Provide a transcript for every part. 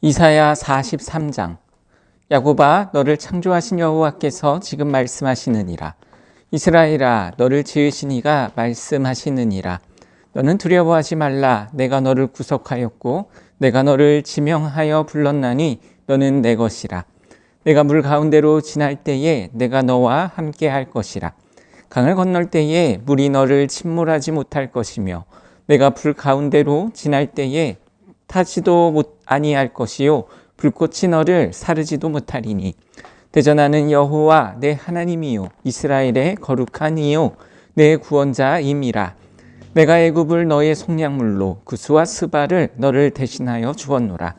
이사야 43장. 야곱아 너를 창조하신 여호와께서 지금 말씀하시느니라. 이스라엘아 너를 지으신 이가 말씀하시느니라. 너는 두려워하지 말라. 내가 너를 구속하였고 내가 너를 지명하여 불렀나니 너는 내 것이라. 내가 물 가운데로 지날 때에 내가 너와 함께 할 것이라. 강을 건널 때에 물이 너를 침몰하지 못할 것이며 내가 불 가운데로 지날 때에 타지도 못 아니할 것이요. 불꽃이 너를 사르지도 못하리니. 대전하는 여호와 내 하나님이요. 이스라엘의 거룩한 이요. 내 구원자임이라. 내가 애굽을 너의 속량물로 구스와 스바를 너를 대신하여 주었노라.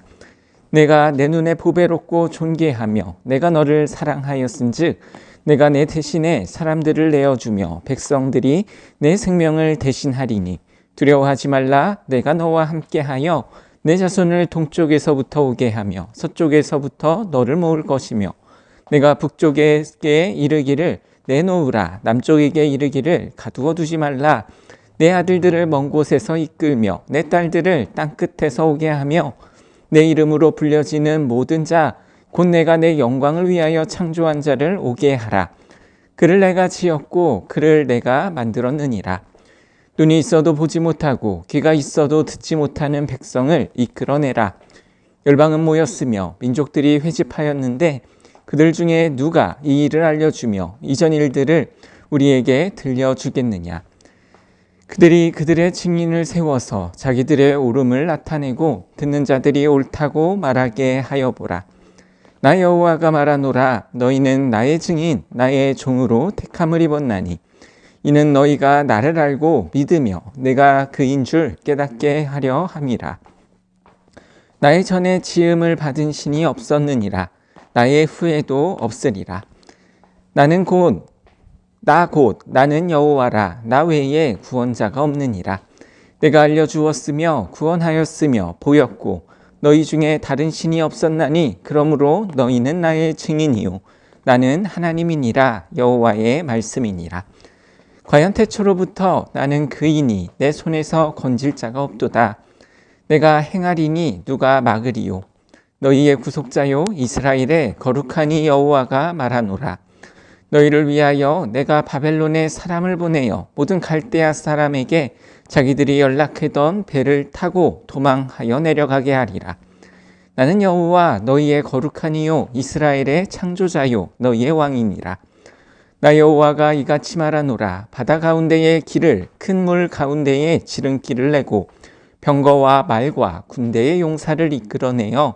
내가 내 눈에 보배롭고 존귀하며 내가 너를 사랑하였은즉 내가 내 대신에 사람들을 내어주며 백성들이 내 생명을 대신하리니. 두려워하지 말라. 내가 너와 함께하여 내 자손을 동쪽에서부터 오게 하며 서쪽에서부터 너를 모을 것이며 내가 북쪽에게 이르기를 내놓으라. 남쪽에게 이르기를 가두어 두지 말라. 내 아들들을 먼 곳에서 이끌며 내 딸들을 땅 끝에서 오게 하며 내 이름으로 불려지는 모든 자 곧 내가 내 영광을 위하여 창조한 자를 오게 하라. 그를 내가 지었고 그를 내가 만들었느니라 눈이 있어도 보지 못하고 귀가 있어도 듣지 못하는 백성을 이끌어내라. 열방은 모였으며 민족들이 회집하였는데 그들 중에 누가 이 일을 알려주며 이전 일들을 우리에게 들려주겠느냐. 그들이 그들의 증인을 세워서 자기들의 옳음을 나타내고 듣는 자들이 옳다고 말하게 하여 보라. 나 여호와가 말하노라 너희는 나의 증인 나의 종으로 택함을 입었나니 이는 너희가 나를 알고 믿으며 내가 그인 줄 깨닫게 하려 함이라. 나의 전에 지음을 받은 신이 없었느니라. 나의 후에도 없으리라. 나는 곧, 나 곧, 나는 여호와라. 나 외에 구원자가 없느니라. 내가 알려주었으며 구원하였으며 보였고 너희 중에 다른 신이 없었나니 그러므로 너희는 나의 증인이요 나는 하나님이니라 여호와의 말씀이니라. 과연 태초로부터 나는 그이니 내 손에서 건질 자가 없도다. 내가 행하리니 누가 막으리요. 너희의 구속자요 이스라엘의 거룩하니 여호와가 말하노라. 너희를 위하여 내가 바벨론에 사람을 보내어 모든 갈대아 사람에게 자기들이 연락하던 배를 타고 도망하여 내려가게 하리라. 나는 여호와 너희의 거룩하니요 이스라엘의 창조자요 너희의 왕이니라. 나 여호와가 이같이 말하노라. 바다 가운데의 길을 큰 물 가운데에 지름길을 내고 병거와 말과 군대의 용사를 이끌어내어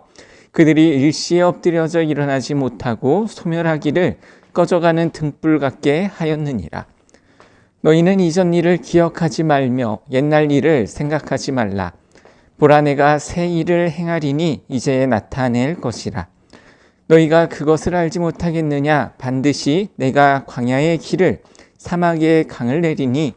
그들이 일시에 엎드려져 일어나지 못하고 소멸하기를 꺼져가는 등불 같게 하였느니라. 너희는 이전 일을 기억하지 말며 옛날 일을 생각하지 말라. 보라 내가 새 일을 행하리니 이제 나타낼 것이라 너희가 그것을 알지 못하겠느냐? 반드시 내가 광야의 길을 사막의 강을 내리니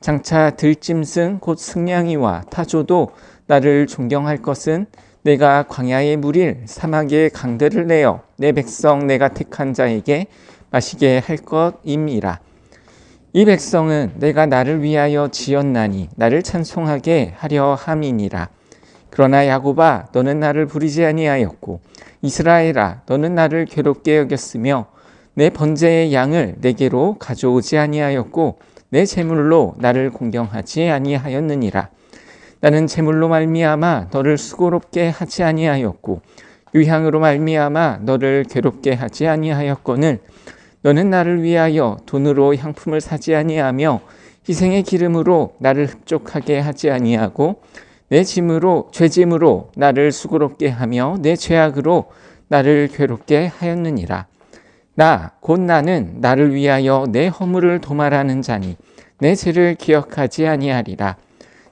장차 들짐승 곧 승냥이와 타조도 나를 존경할 것은 내가 광야의 물일 사막의 강들을 내어 내 백성 내가 택한 자에게 마시게 할 것임이라. 이 백성은 내가 나를 위하여 지었나니 나를 찬송하게 하려 함이니라. 그러나 야곱아 너는 나를 부리지 아니하였고 이스라엘아 너는 나를 괴롭게 여겼으며 내 번제의 양을 내게로 가져오지 아니하였고 내 제물로 나를 공경하지 아니하였느니라. 나는 제물로 말미암아 너를 수고롭게 하지 아니하였고 유향으로 말미암아 너를 괴롭게 하지 아니하였거늘 너는 나를 위하여 돈으로 향품을 사지 아니하며 희생의 기름으로 나를 흡족하게 하지 아니하고 내 짐으로 죄짐으로 나를 수고롭게 하며 내 죄악으로 나를 괴롭게 하였느니라. 나 곧 나는 나를 위하여 내 허물을 도말하는 자니 내 죄를 기억하지 아니하리라.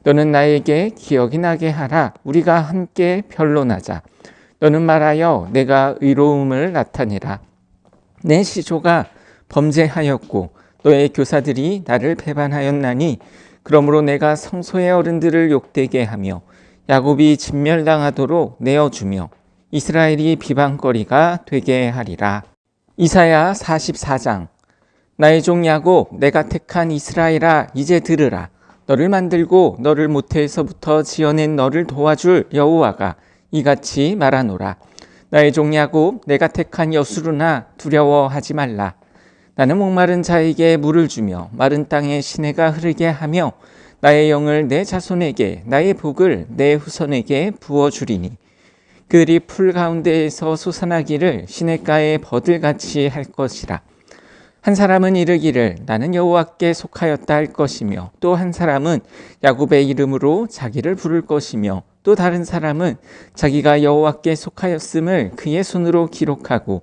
너는 나에게 기억이 나게 하라. 우리가 함께 변론하자. 너는 말하여 내가 의로움을 나타내라. 내 시조가 범죄하였고 너의 교사들이 나를 배반하였나니 그러므로 내가 성소의 어른들을 욕되게 하며 야곱이 진멸당하도록 내어주며 이스라엘이 비방거리가 되게 하리라. 이사야 44장. 나의 종 야곱 내가 택한 이스라엘아 이제 들으라. 너를 만들고 너를 모태에서부터 지어낸 너를 도와줄 여호와가 이같이 말하노라. 나의 종 야곱 내가 택한 여수르나 두려워하지 말라 나는 목마른 자에게 물을 주며 마른 땅에 시내가 흐르게 하며 나의 영을 내 자손에게 나의 복을 내 후손에게 부어 주리니 그들이 풀 가운데에서 솟아나기를 시냇가에 버들같이 할 것이라. 한 사람은 이르기를 나는 여호와께 속하였다 할 것이며 또 한 사람은 야곱의 이름으로 자기를 부를 것이며 또 다른 사람은 자기가 여호와께 속하였음을 그의 손으로 기록하고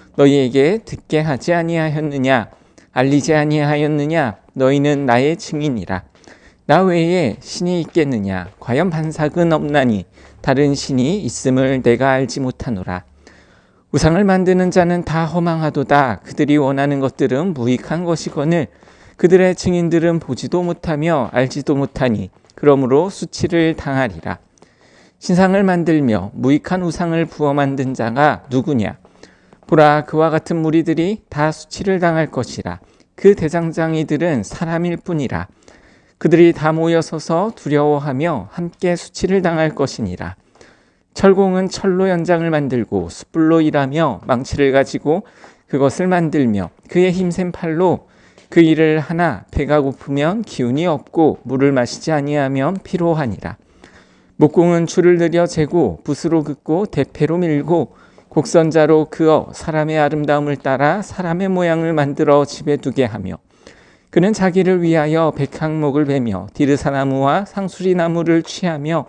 너희에게 듣게 하지 아니하였느냐? 알리지 아니하였느냐? 너희는 나의 증인이라. 나 외에 신이 있겠느냐? 과연 반삭은 없나니 다른 신이 있음을 내가 알지 못하노라. 우상을 만드는 자는 다 허망하도다. 그들이 원하는 것들은 무익한 것이거늘 그들의 증인들은 보지도 못하며 알지도 못하니 그러므로 수치를 당하리라. 신상을 만들며 무익한 우상을 부어 만든 자가 누구냐? 보라 그와 같은 무리들이 다 수치를 당할 것이라. 그 대장장이들은 사람일 뿐이라. 그들이 다 모여 서서 두려워하며 함께 수치를 당할 것이니라. 철공은 철로 연장을 만들고 숯불로 일하며 망치를 가지고 그것을 만들며 그의 힘센 팔로 그 일을 하나 배가 고프면 기운이 없고 물을 마시지 아니하면 피로하니라. 목공은 줄을 들여 재고 붓으로 긋고 대패로 밀고 곡선자로 그어 사람의 아름다움을 따라 사람의 모양을 만들어 집에 두게 하며 그는 자기를 위하여 백향목을 베며 디르사나무와 상수리나무를 취하며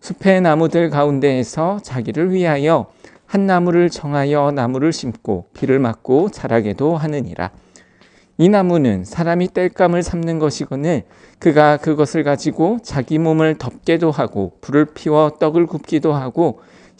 숲의 나무들 가운데에서 자기를 위하여 한 나무를 정하여 나무를 심고 비를 맞고 자라게도 하느니라. 이 나무는 사람이 땔감을 삼는 것이거늘 그가 그것을 가지고 자기 몸을 덮게도 하고 불을 피워 떡을 굽기도 하고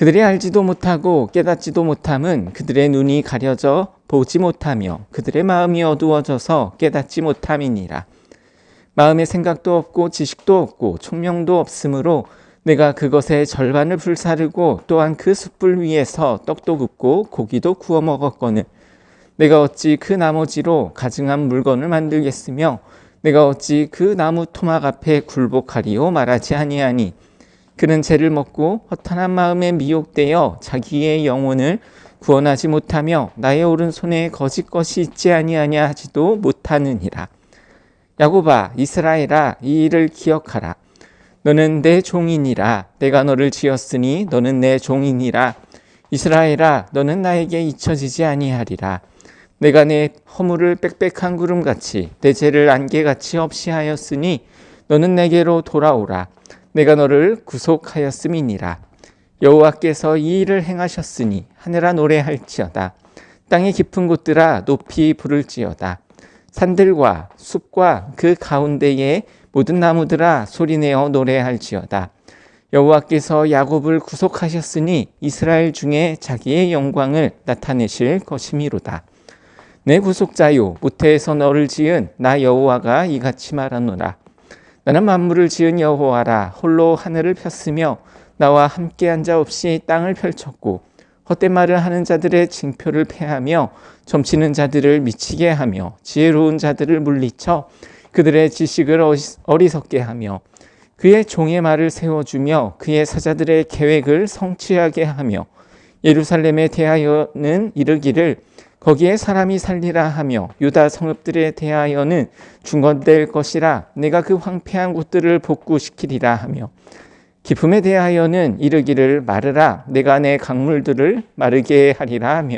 그들이 알지도 못하고 깨닫지도 못함은 그들의 눈이 가려져 보지 못하며 그들의 마음이 어두워져서 깨닫지 못함이니라. 마음의 생각도 없고 지식도 없고 총명도 없으므로 내가 그것의 절반을 불사르고 또한 그 숯불 위에서 떡도 굽고 고기도 구워 먹었거늘 내가 어찌 그 나머지로 가증한 물건을 만들겠으며 내가 어찌 그 나무 토막 앞에 굴복하리요 말하지 아니하니 그는 죄를 먹고 허탄한 마음에 미혹되어 자기의 영혼을 구원하지 못하며 나의 오른손에 거짓 것이 있지 아니하냐 하지도 못하느니라. 야고바 이스라엘아 이 일을 기억하라. 너는 내 종이니라. 내가 너를 지었으니 너는 내 종이니라. 이스라엘아 너는 나에게 잊혀지지 아니하리라. 내가 내 허물을 빽빽한 구름같이 내 죄를 안개같이 없이 하였으니 너는 내게로 돌아오라 내가 너를 구속하였음이니라 여호와께서 이 일을 행하셨으니 하늘아 노래할지어다 땅의 깊은 곳들아 높이 부를지어다 산들과 숲과 그 가운데에 모든 나무들아 소리내어 노래할지어다. 여호와께서 야곱을 구속하셨으니 이스라엘 중에 자기의 영광을 나타내실 것이미로다. 내 구속자요 무태에서 너를 지은 나 여호와가 이같이 말하노라. 나는 만물을 지은 여호와라. 홀로 하늘을 폈으며 나와 함께 한 자 없이 땅을 펼쳤고 헛된 말을 하는 자들의 징표를 패하며 점치는 자들을 미치게 하며 지혜로운 자들을 물리쳐 그들의 지식을 어리석게 하며 그의 종의 말을 세워주며 그의 사자들의 계획을 성취하게 하며 예루살렘에 대하여는 이르기를 거기에 사람이 살리라 하며 유다 성읍들에 대하여는 중건될 것이라 내가 그 황폐한 곳들을 복구시키리라 하며 기품에 대하여는 이르기를 마르라 내가 내 강물들을 마르게 하리라 하며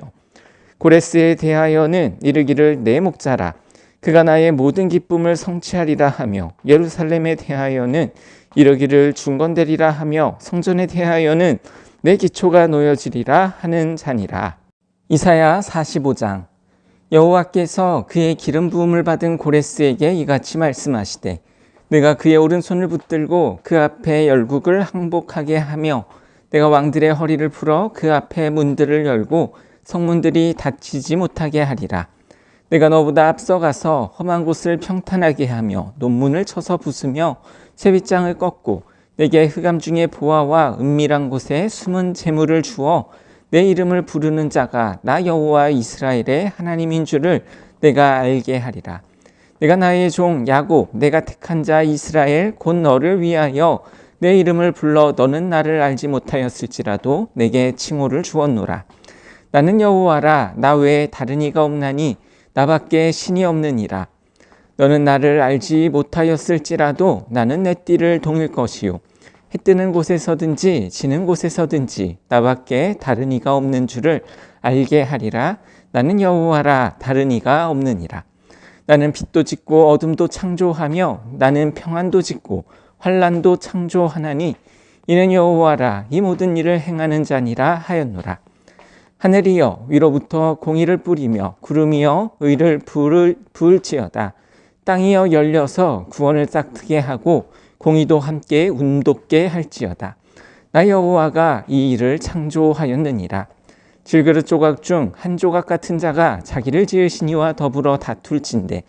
고레스에 대하여는 이르기를 내 목자라 그가 나의 모든 기쁨을 성취하리라 하며 예루살렘에 대하여는 이르기를 중건되리라 하며 성전에 대하여는 내 기초가 놓여지리라 하는 자니라. 이사야 45장 여호와께서 그의 기름 부음을 받은 고레스에게 이같이 말씀하시되 내가 그의 오른손을 붙들고 그 앞에 열국을 항복하게 하며 내가 왕들의 허리를 풀어 그 앞에 문들을 열고 성문들이 닫히지 못하게 하리라. 내가 너보다 앞서가서 험한 곳을 평탄하게 하며 논문을 쳐서 부수며 세빗장을 꺾고 내게 흑암 중에 보아와 은밀한 곳에 숨은 재물을 주어 내 이름을 부르는 자가 나 여호와 이스라엘의 하나님인 줄을 내가 알게 하리라. 내가 나의 종 야곱 내가 택한 자 이스라엘 곧 너를 위하여 내 이름을 불러 너는 나를 알지 못하였을지라도 내게 칭호를 주었노라. 나는 여호와라 나 외에 다른 이가 없나니 나밖에 신이 없느니라. 너는 나를 알지 못하였을지라도 나는 내 띠를 동일 것이요. 해 뜨는 곳에서든지 지는 곳에서든지 나밖에 다른 이가 없는 줄을 알게 하리라. 나는 여호와라 다른 이가 없느니라. 나는 빛도 짓고 어둠도 창조하며 나는 평안도 짓고 환란도 창조하나니 이는 여호와라 이 모든 일을 행하는 자니라 하였노라. 하늘이여 위로부터 공의를 뿌리며 구름이여 의를 부을, 부을지어다. 땅이여 열려서 구원을 싹트게 하고 공의도 함께 운돋게 할지어다. 나 여호와가 이 일을 창조하였느니라. 질그릇 조각 중 한 조각 같은 자가 자기를 지으신 이와 더불어 다툴진대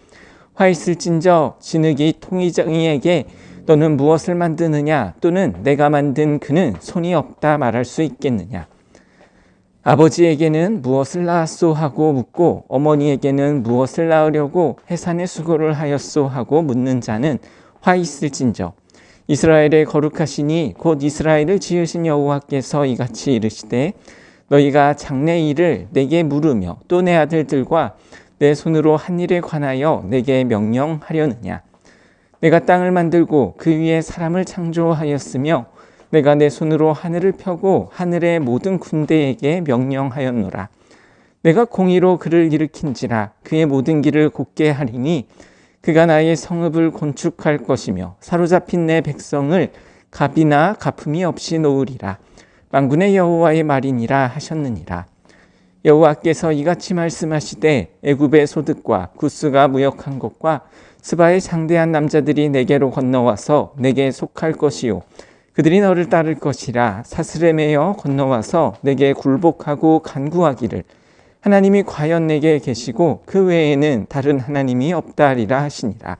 화 있을진저 진흙이 통의장이에게 너는 무엇을 만드느냐 또는 내가 만든 그는 손이 없다 말할 수 있겠느냐 아버지에게는 무엇을 낳았소 하고 묻고 어머니에게는 무엇을 낳으려고 해산의 수고를 하였소 하고 묻는 자는 화 있을진저 이스라엘의 거룩하시니 곧 이스라엘을 지으신 여호와께서 이같이 이르시되 너희가 장래 일을 내게 물으며 또 내 아들들과 내 손으로 한 일에 관하여 내게 명령하려느냐 내가 땅을 만들고 그 위에 사람을 창조하였으며 내가 내 손으로 하늘을 펴고 하늘의 모든 군대에게 명령하였노라. 내가 공의로 그를 일으킨지라 그의 모든 길을 곱게 하리니 그가 나의 성읍을 건축할 것이며 사로잡힌 내 백성을 갑이나 가품이 없이 놓으리라. 만군의 여호와의 말이니라 하셨느니라. 여호와께서 이같이 말씀하시되 애굽의 소득과 구스가 무역한 것과 스바의 장대한 남자들이 내게로 건너와서 내게 속할 것이요 그들이 너를 따를 것이라 사슬에 매여 건너와서 내게 굴복하고 간구하기를 하나님이 과연 내게 계시고 그 외에는 다른 하나님이 없다리라 하시니라.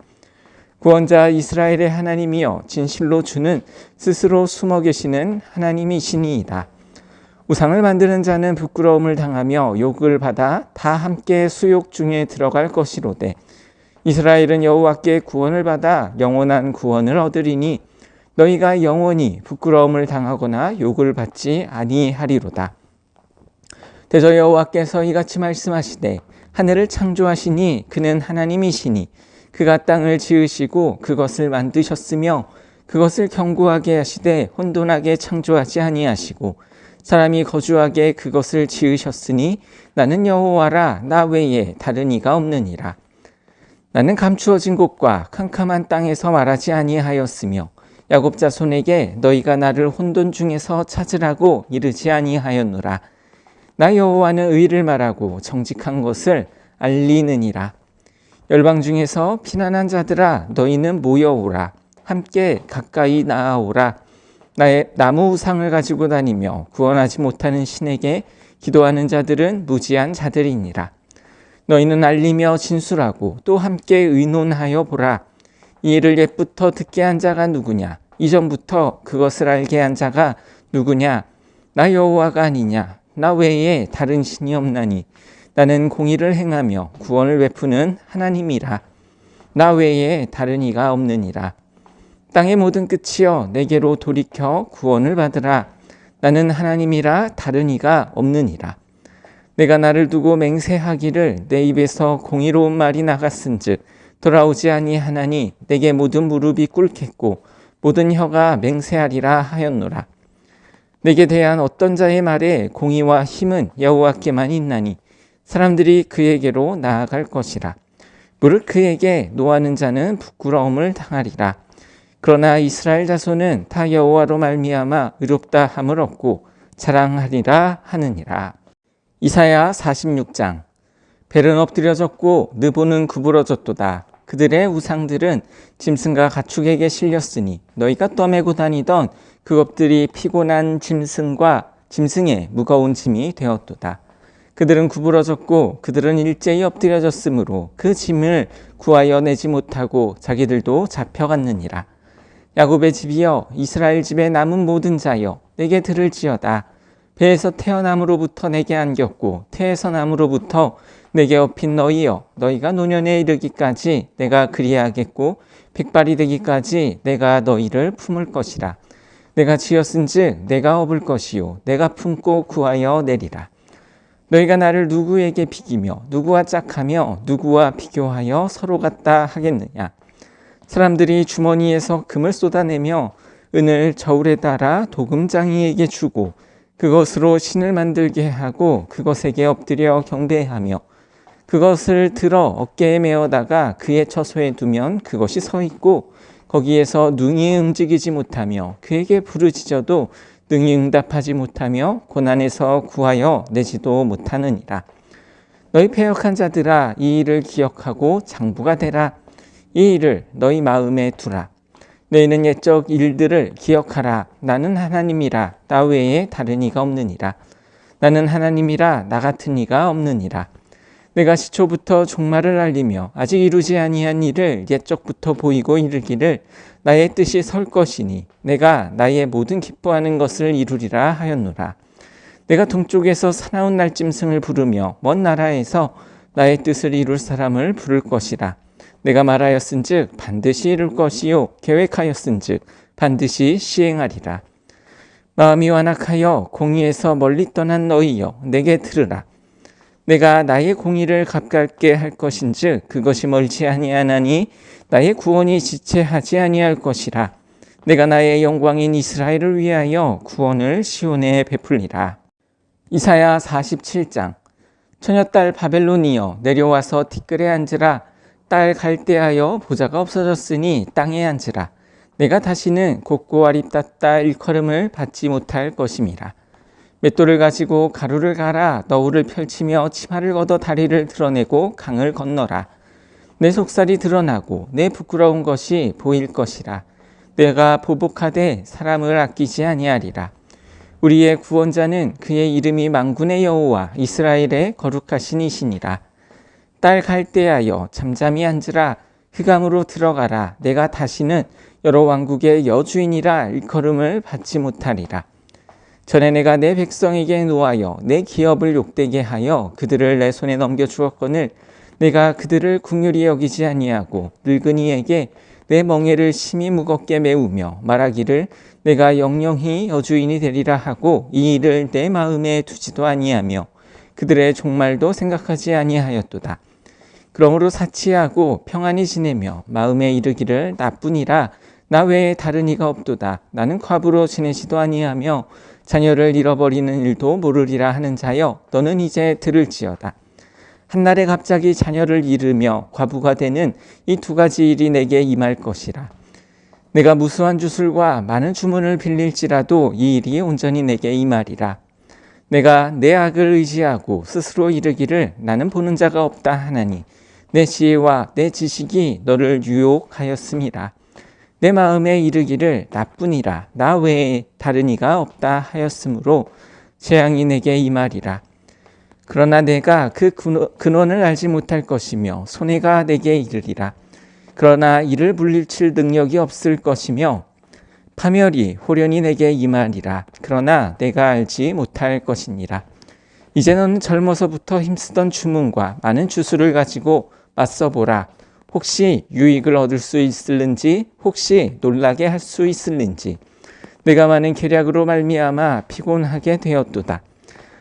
구원자 이스라엘의 하나님이여 진실로 주는 스스로 숨어 계시는 하나님이시니이다. 우상을 만드는 자는 부끄러움을 당하며 욕을 받아 다 함께 수욕 중에 들어갈 것이로되 이스라엘은 여호와께 구원을 받아 영원한 구원을 얻으리니 너희가 영원히 부끄러움을 당하거나 욕을 받지 아니하리로다. 대저 여호와께서 이같이 말씀하시되 하늘을 창조하시니 그는 하나님이시니 그가 땅을 지으시고 그것을 만드셨으며 그것을 견고하게 하시되 혼돈하게 창조하지 아니하시고 사람이 거주하게 그것을 지으셨으니 나는 여호와라 나 외에 다른 이가 없느니라 나는 감추어진 곳과 캄캄한 땅에서 말하지 아니하였으며 야곱 자손에게 너희가 나를 혼돈 중에서 찾으라고 이르지 아니하였노라. 나 여호와는 의를 말하고 정직한 것을 알리느니라. 열방 중에서 피난한 자들아 너희는 모여오라. 함께 가까이 나아오라. 나의 나무 우상을 가지고 다니며 구원하지 못하는 신에게 기도하는 자들은 무지한 자들이니라. 너희는 알리며 진술하고 또 함께 의논하여 보라. 이 일을 옛부터 듣게 한 자가 누구냐? 이전부터 그것을 알게 한 자가 누구냐? 나 여호와가 아니냐? 나 외에 다른 신이 없나니 나는 공의를 행하며 구원을 베푸는 하나님이라. 나 외에 다른 이가 없느니라. 땅의 모든 끝이여 내게로 돌이켜 구원을 받으라. 나는 하나님이라 다른 이가 없느니라. 내가 나를 두고 맹세하기를 내 입에서 공의로운 말이 나갔은즉 돌아오지 아니하나니 내게 모든 무릎이 꿇겠고 모든 혀가 맹세하리라 하였노라. 내게 대한 어떤 자의 말에 공의와 힘은 여호와께만 있나니 사람들이 그에게로 나아갈 것이라. 무릇 그에게 노하는 자는 부끄러움을 당하리라. 그러나 이스라엘 자손은 다 여호와로 말미암아 의롭다 함을 얻고 자랑하리라 하느니라. 이사야 46장 벨은 엎드려졌고 느보는 구부러졌도다. 그들의 우상들은 짐승과 가축에게 실렸으니 너희가 떠매고 다니던 그것들이 피곤한 짐승과 짐승의 무거운 짐이 되었도다. 그들은 구부러졌고 그들은 일제히 엎드려졌으므로 그 짐을 구하여 내지 못하고 자기들도 잡혀갔느니라. 야곱의 집이여 이스라엘 집에 남은 모든 자여 내게 들을지어다. 배에서 태어남으로부터 내게 안겼고 태에서 남으로부터 내게 업힌 너희여 너희가 노년에 이르기까지 내가 그리하겠고 백발이 되기까지 내가 너희를 품을 것이라. 내가 지었은즉 내가 업을 것이요 내가 품고 구하여 내리라. 너희가 나를 누구에게 비기며 누구와 짝하며 누구와 비교하여 서로 같다 하겠느냐. 사람들이 주머니에서 금을 쏟아내며 은을 저울에 따라 도금장이에게 주고 그것으로 신을 만들게 하고 그것에게 엎드려 경배하며 그것을 들어 어깨에 메어다가 그의 처소에 두면 그것이 서 있고 거기에서 능히 움직이지 못하며 그에게 부르짖어도 능히 응답하지 못하며 고난에서 구하여 내지도 못하느니라. 너희 패역한 자들아 이 일을 기억하고 장부가 되라. 이 일을 너희 마음에 두라. 너희는 옛적 일들을 기억하라. 나는 하나님이라. 나 외에 다른 이가 없느니라. 나는 하나님이라. 나 같은 이가 없느니라. 내가 시초부터 종말을 알리며 아직 이루지 아니한 일을 옛적부터 보이고 이르기를 나의 뜻이 설 것이니 내가 나의 모든 기뻐하는 것을 이루리라 하였노라. 내가 동쪽에서 사나운 날짐승을 부르며 먼 나라에서 나의 뜻을 이룰 사람을 부를 것이라. 내가 말하였은즉 반드시 이룰 것이요 계획하였은즉 반드시 시행하리라. 마음이 완악하여 공의에서 멀리 떠난 너희여 내게 들으라. 내가 나의 공의를 값갈게 할 것인즉 그것이 멀지 아니하나니 나의 구원이 지체하지 아니할 것이라. 내가 나의 영광인 이스라엘을 위하여 구원을 시온에 베풀리라. 이사야 47장. 처녀딸 바벨론이여 내려와서 티끌에 앉으라. 딸 갈대하여 보자가 없어졌으니 땅에 앉으라. 내가 다시는 곡고 아립답다 일컬음을 받지 못할 것임이라 맷돌을 가지고 가루를 갈아 너울을 펼치며 치마를 걷어 다리를 드러내고 강을 건너라. 내 속살이 드러나고 내 부끄러운 것이 보일 것이라. 내가 보복하되 사람을 아끼지 아니하리라. 우리의 구원자는 그의 이름이 망군의 여호와 이스라엘의 거룩하신 이시니라. 딸 갈대하여 잠잠히 앉으라. 흑암으로 들어가라. 내가 다시는 여러 왕국의 여주인이라 일컬음을 받지 못하리라. 전에 내가 내 백성에게 노하여 내 기업을 욕되게 하여 그들을 내 손에 넘겨 주었거늘 내가 그들을 궁휼히 여기지 아니하고 늙은이에게 내 멍에를 심히 무겁게 메우며 말하기를 내가 영영히 여주인이 되리라 하고 이 일을 내 마음에 두지도 아니하며 그들의 종말도 생각하지 아니하였도다. 그러므로 사치하고 평안히 지내며 마음에 이르기를 나뿐이라 나 외에 다른 이가 없도다. 나는 과부로 지내지도 아니하며 자녀를 잃어버리는 일도 모르리라 하는 자여 너는 이제 들을지어다. 한날에 갑자기 자녀를 잃으며 과부가 되는 이 두 가지 일이 내게 임할 것이라. 내가 무수한 주술과 많은 주문을 빌릴지라도 이 일이 온전히 내게 임하리라. 내가 내 악을 의지하고 스스로 이르기를 나는 보는 자가 없다 하나니 내 지혜와 내 지식이 너를 유혹하였습니다. 내 마음에 이르기를 나뿐이라 나 외에 다른 이가 없다 하였으므로 재앙이 내게 임하리라. 그러나 내가 그 근원을 알지 못할 것이며 손해가 내게 이르리라. 그러나 이를 물리칠 능력이 없을 것이며 파멸이 호련히 내게 임하리라. 그러나 내가 알지 못할 것이니라. 이제 는 젊어서부터 힘쓰던 주문과 많은 주술을 가지고 맞서보라. 혹시 유익을 얻을 수 있을는지 혹시 놀라게 할 수 있을는지 내가 많은 계략으로 말미암아 피곤하게 되었도다.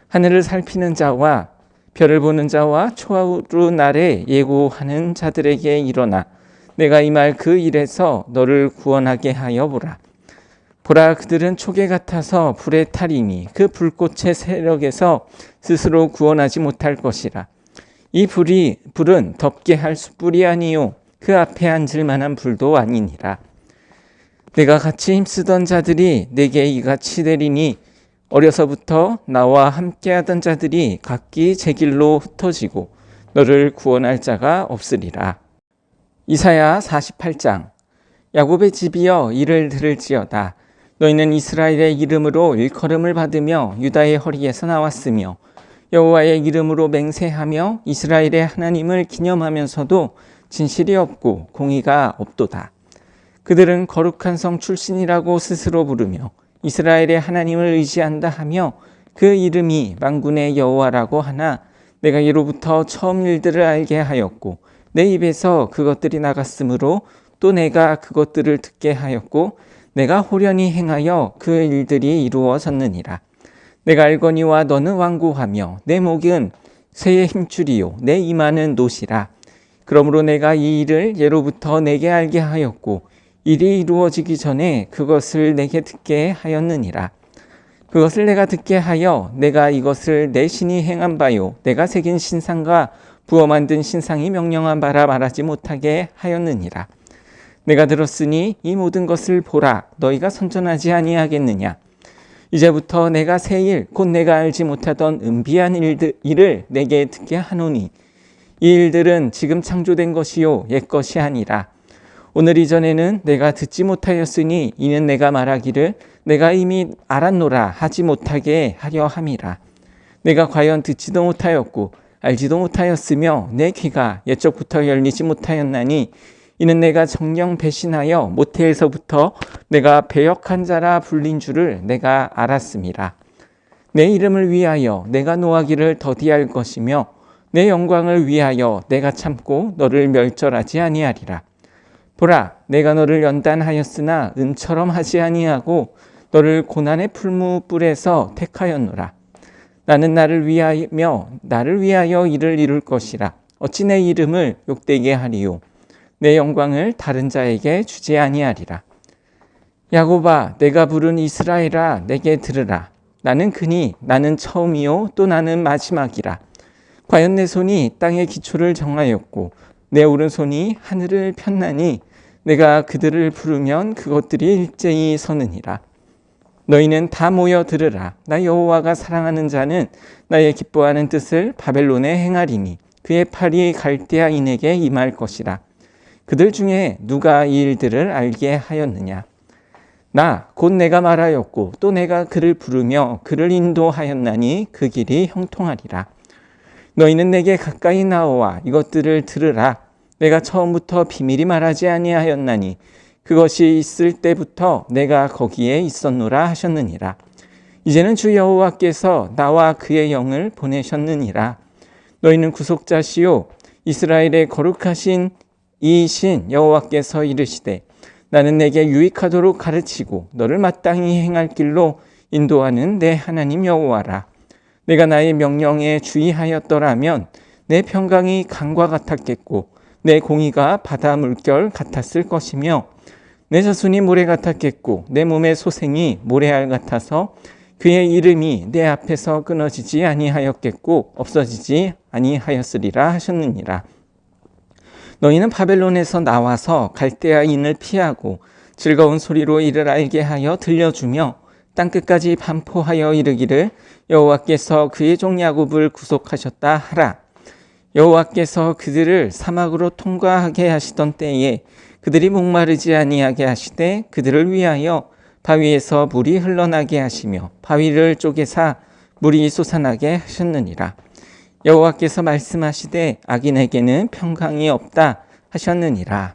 하늘을 살피는 자와 별을 보는 자와 초하루 날에 예고하는 자들에게 일어나 내가 이 말 그 일에서 너를 구원하게 하여 보라. 보라 그들은 초계 같아서 불에 타리니 그 불꽃의 세력에서 스스로 구원하지 못할 것이라. 이 불이 불은 덮게 할 숯불이 아니요 그 앞에 앉을 만한 불도 아니니라. 내가 같이 힘쓰던 자들이 내게 이같이 되리니 어려서부터 나와 함께하던 자들이 각기 제 길로 흩어지고 너를 구원할 자가 없으리라. 이사야 48장 야곱의 집이여 이를 들을지어다 너희는 이스라엘의 이름으로 일컬음을 받으며 유다의 허리에서 나왔으며 여호와의 이름으로 맹세하며 이스라엘의 하나님을 기념하면서도 진실이 없고 공의가 없도다. 그들은 거룩한 성 출신이라고 스스로 부르며 이스라엘의 하나님을 의지한다 하며 그 이름이 만군의 여호와라고 하나 내가 이로부터 처음 일들을 알게 하였고 내 입에서 그것들이 나갔으므로 또 내가 그것들을 듣게 하였고 내가 호련히 행하여 그 일들이 이루어졌느니라. 내가 알거니와 너는 완고하며 내 목은 새의 힘줄이요 내 이마는 노시라. 그러므로 내가 이 일을 예로부터 내게 알게 하였고 일이 이루어지기 전에 그것을 내게 듣게 하였느니라. 그것을 내가 듣게 하여 내가 이것을 내 신이 행한 바요 내가 새긴 신상과 부어 만든 신상이 명령한 바라 말하지 못하게 하였느니라. 내가 들었으니 이 모든 것을 보라 너희가 선전하지 아니하겠느냐 이제부터 내가 새일곧 내가 알지 못하던 은비한 일들, 일을 내게 듣게 하노니. 이 일들은 지금 창조된 것이요 옛 것이 아니라. 오늘 이전에는 내가 듣지 못하였으니 이는 내가 말하기를 내가 이미 알았노라 하지 못하게 하려 함이라. 내가 과연 듣지도 못하였고 알지도 못하였으며 내 귀가 옛적부터 열리지 못하였나니 이는 내가 정령 배신하여 모태에서부터 내가 배역한 자라 불린 줄을 내가 알았습니다. 내 이름을 위하여 내가 노하기를 더디할 것이며 내 영광을 위하여 내가 참고 너를 멸절하지 아니하리라. 보라, 내가 너를 연단하였으나 은처럼 하지 아니하고 너를 고난의 풀무불에서 택하였노라. 나는 나를 위하여 나를 위하여 일을 이룰 것이라. 어찌 내 이름을 욕되게 하리요. 내 영광을 다른 자에게 주지 아니하리라. 야고바 내가 부른 이스라엘아 내게 들으라. 나는 그니 나는 처음이요 또 나는 마지막이라. 과연 내 손이 땅의 기초를 정하였고 내 오른손이 하늘을 폈나니 내가 그들을 부르면 그것들이 일제히 서느니라. 너희는 다 모여 들으라. 나 여호와가 사랑하는 자는 나의 기뻐하는 뜻을 바벨론에 행하리니 그의 팔이 갈대아인에게 임할 것이라. 그들 중에 누가 이 일들을 알게 하였느냐? 나, 곧 내가 말하였고, 또 내가 그를 부르며 그를 인도하였나니 그 길이 형통하리라. 너희는 내게 가까이 나와 이것들을 들으라. 내가 처음부터 비밀이 말하지 아니하였나니 그것이 있을 때부터 내가 거기에 있었노라 하셨느니라. 이제는 주 여호와께서 나와 그의 영을 보내셨느니라. 너희는 구속자시요 이스라엘의 거룩하신 이 신 여호와께서 이르시되 나는 내게 유익하도록 가르치고 너를 마땅히 행할 길로 인도하는 내 하나님 여호와라. 내가 나의 명령에 주의하였더라면 내 평강이 강과 같았겠고 내 공의가 바다 물결 같았을 것이며 내 자손이 모래 같았겠고 내 몸의 소생이 모래알 같아서 그의 이름이 내 앞에서 끊어지지 아니하였겠고 없어지지 아니하였으리라 하셨느니라. 너희는 바벨론에서 나와서 갈대아인을 피하고 즐거운 소리로 이를 알게 하여 들려주며 땅 끝까지 반포하여 이르기를 여호와께서 그의 종 야곱을 구속하셨다 하라. 여호와께서 그들을 사막으로 통과하게 하시던 때에 그들이 목마르지 아니하게 하시되 그들을 위하여 바위에서 물이 흘러나게 하시며 바위를 쪼개사 물이 솟아나게 하셨느니라. 여호와께서 말씀하시되 악인에게는 평강이 없다 하셨느니라.